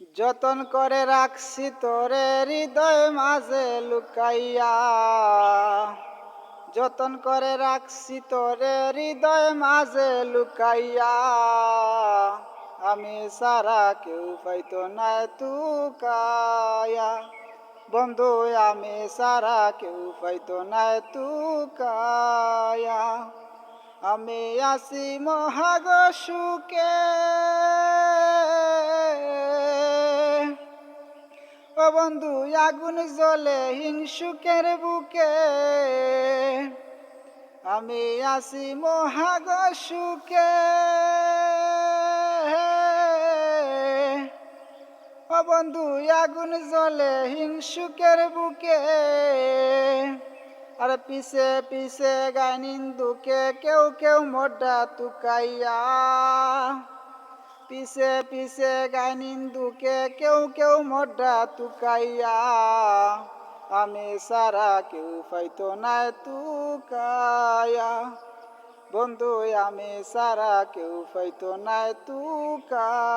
যতন করে রাখছি তোরে হৃদয় মাঝে লুকাইয়া। যতন করে রাখছি তোরে হৃদয় মাঝে লুকাইয়া। আমি সারা কেউ পাইতো না তুকায়া বন্ধু, আমি সারা কেউ পাইতো না তুকায়া আমি আসি মহাগ সুখে। বন্ধু, আগুন জ্বলে হিংসুকের বুকে। আমি আসি মহাগ সুখে। ও বন্ধু, আগুন জ্বলে হিংসুকের বুকে। আর পিছে পিছে গায় নিন্দুকে, কেউ কেউ মোডা তুকাইয়া। পিছে পিছে গাইনিন্দুকে কেউ কেউ মড্ডা তুকাইয়া। আমি সারা কেউ পাইতো না তুকায়া বন্ধু, আমি সারা কেউ পাইতো না তুকায়া